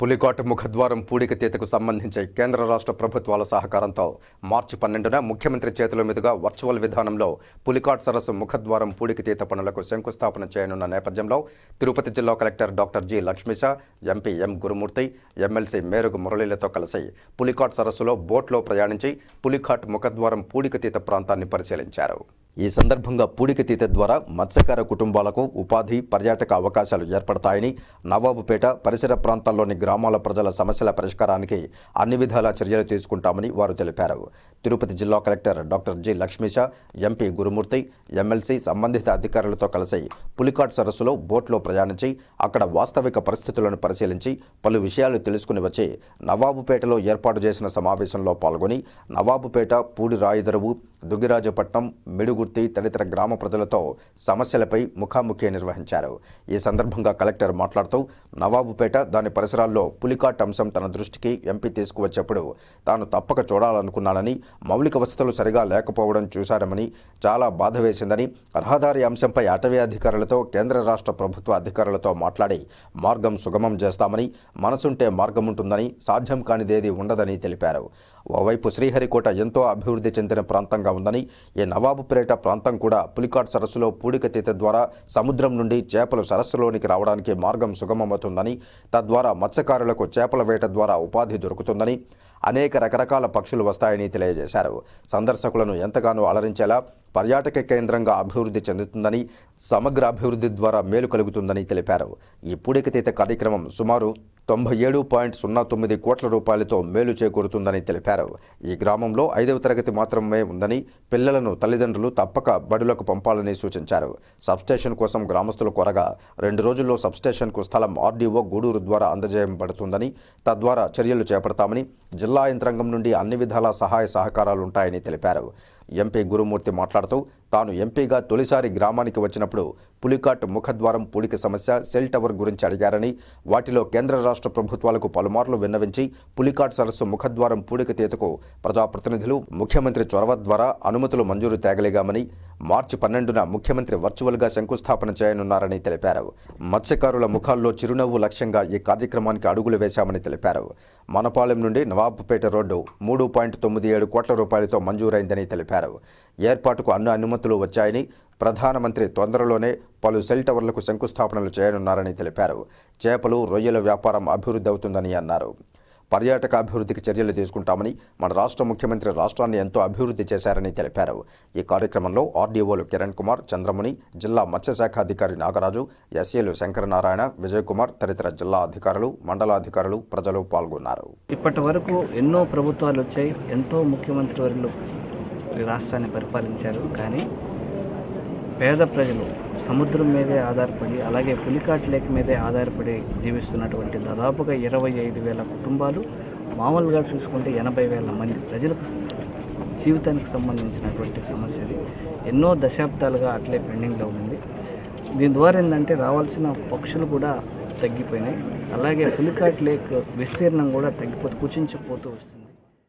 పులికోట ముఖద్వారం పూడికతీతకు సంబంధించి కేంద్ర రాష్ట్ర ప్రభుత్వాల సహకారంతో మార్చి పన్నెండున ముఖ్యమంత్రి చేతుల మీదుగా వర్చువల్ విధానంలో పులికాట్ సరస్సు ముఖద్వారం పూడికతీత పనులకు శంకుస్థాపన చేయనున్న నేపథ్యంలో తిరుపతి జిల్లా collector doctor G Lakshmisha MP M Gurumurthy MLC Merugu మురళీలతో కలిసి పులికాట్ సరస్సులో బోట్లో ప్రయాణించి పులికాట్ ముఖద్వారం పూడికతీత ప్రాంతాన్ని పరిశీలించారు. ఈ సందర్భంగా పూడికతీత ద్వారా మత్స్యకార కుటుంబాలకు ఉపాధి పర్యాటక అవకాశాలు ఏర్పడతాయని నవాబుపేట పరిసర ప్రాంతాల్లోని గ్రామాల ప్రజల సమస్యల పరిష్కారానికి అన్ని విధాల చర్యలు తీసుకుంటామని వారు తెలిపారు. తిరుపతి జిల్లా collector doctor G Lakshmisha MP Gurumurthy MLC సంబంధిత అధికారులతో కలిసి పులికాట్ సరస్సులో బోట్లో ప్రయాణించి అక్కడ వాస్తవిక పరిస్థితులను పరిశీలించి పలు విషయాలు తెలుసుకుని వచ్చి నవాబుపేటలో ఏర్పాటు చేసిన సమావేశంలో పాల్గొని నవాబుపేట పూడి రాయిదరువు దుగ్గిరాజపట్నం మిడుగుర్తి తదితర గ్రామ ప్రజలతో సమస్యలపై ముఖాముఖి నిర్వహించారు. ఈ సందర్భంగా కలెక్టర్ మాట్లాడుతూ నవాబుపేట దాని పరిసరాల్లో పులికాట్ అంశం తన దృష్టికి ఎంపీ తీసుకువచ్చేప్పుడు తాను తప్పక చూడాలనుకున్నానని మౌలిక వసతులు సరిగా లేకపోవడం చూశారమని చాలా బాధ వేసిందని రహదారి అంశంపై అటవీ అధికారులతో కేంద్ర రాష్ట్ర ప్రభుత్వ అధికారులతో మాట్లాడి మార్గం సుగమం చేస్తామని మనసుంటే మార్గం ఉంటుందని సాధ్యం కానిదేది ఉండదని తెలిపారు. ఓవైపు శ్రీహరికోట ఎంతో అభివృద్ధి చెందిన ప్రాంతంగా ఉందని ఈ నవాబుపేట ప్రాంతం కూడా పులికాట్ సరస్సులో పూడికతీత ద్వారా సముద్రం నుండి చేపలు సరస్సులోనికి రావడానికి మార్గం సుగమమవుతుందని తద్వారా మత్స్యకారులకు చేపల వేట ద్వారా ఉపాధి దొరుకుతుందని అనేక రకరకాల పక్షులు వస్తాయని తెలియజేశారు. సందర్శకులను ఎంతగానో అలరించేలా పర్యాటక కేంద్రంగా అభివృద్ధి చెందుతుందని సమగ్ర అభివృద్ధి ద్వారా మేలు కలుగుతుందని తెలిపారు. ఈ పూడికతీత కార్యక్రమం సుమారు తొంభై ఏడు పాయింట్ సున్నా తొమ్మిది కోట్ల రూపాయలతో మేలు చేకూరుతుందని తెలిపారు. ఈ గ్రామంలో ఐదవ తరగతి మాత్రమే ఉందని పిల్లలను తల్లిదండ్రులు తప్పక బడులకు పంపాలని సూచించారు. సబ్స్టేషన్ కోసం గ్రామస్తులు కోరగా రెండు రోజుల్లో సబ్స్టేషన్కు స్థలం ఆర్డీఓ గూడూరు ద్వారా అందజేయబడుతుందని తద్వారా చర్యలు చేపడతామని జిల్లా యంత్రాంగం నుండి అన్ని విధాల సహాయ సహకారాలు ఉంటాయని తెలిపారు. ఎంపీ గురుమూర్తి మాట్లాడుతూ తాను ఎంపీగా తొలిసారి గ్రామానికి వచ్చినప్పుడు పులికాట్ ముఖద్వారం పూడిక సమస్య సెల్ టవర్ గురించి అడిగారని వాటిలో కేంద్ర రాష్ట్ర ప్రభుత్వాలకు పలుమార్లు విన్నవించి పులికాట్ సరస్సు ముఖద్వారం పూడిక తీతకు ప్రజాప్రతినిధులు ముఖ్యమంత్రి చొరవ ద్వారా అనుమతులు మంజూరు తేగలిగామని మార్చి పన్నెండున ముఖ్యమంత్రి వర్చువల్గా శంకుస్థాపన చేయనున్నారని తెలిపారు. మత్స్యకారుల ముఖాల్లో చిరునవ్వు లక్ష్యంగా ఈ కార్యక్రమానికి అడుగులు వేశామని తెలిపారు. మనపాలెం నుండి నవాబ్పేట రోడ్డు మూడు పాయింట్ తొమ్మిది ఏడు కోట్ల రూపాయలతో మంజూరైందని తెలిపారు. ఏర్పాటుకు అన్ని అనుమతులు వచ్చాయని ప్రధానమంత్రి తొందరలోనే పలు సెల్ టవర్లకు శంకుస్థాపనలు చేయనున్నారని తెలిపారు. చేపలు రొయ్యల వ్యాపారం అభివృద్ధి అవుతుందని అన్నారు. పర్యాటక అభివృద్ధికి చర్యలు తీసుకుంటామని మన రాష్ట్ర ముఖ్యమంత్రి రాష్ట్రాన్ని ఎంతో అభివృద్ధి చేశారని తెలిపారు. ఈ కార్యక్రమంలో ఆర్డీఓలు కిరణ్ కుమార్ చంద్రముని జిల్లా మత్స్యశాఖ అధికారి నాగరాజు ఎస్ఏలు శంకరనారాయణ విజయ్ కుమార్ తదితర జిల్లా అధికారులు మండలాధికారులు ప్రజలు పాల్గొన్నారు. ఇప్పటి వరకు ఎన్నో ప్రభుత్వాలు వచ్చాయి ఎంతో ముఖ్యమంత్రి వర్లు రాష్ట్రాన్ని పరిపాలించారు. కానీ పేద ప్రజలు సముద్రం మీదే ఆధారపడి అలాగే పులికాట్ లేక్ మీదే ఆధారపడి జీవిస్తున్నటువంటి దాదాపుగా ఇరవై ఐదు వేల కుటుంబాలు మామూలుగా చూసుకుంటే ఎనభై వేల మంది ప్రజలకు జీవితానికి సంబంధించినటువంటి సమస్య ఇది. ఎన్నో దశాబ్దాలుగా అట్లే పెండింగ్లో ఉంది. దీని ద్వారా ఏంటంటే రావాల్సిన పక్షులు కూడా తగ్గిపోయినాయి. అలాగే పులికాట్ లేక్ విస్తీర్ణం కూడా తగ్గిపోతూ కుచించిపోతూ వస్తుంది.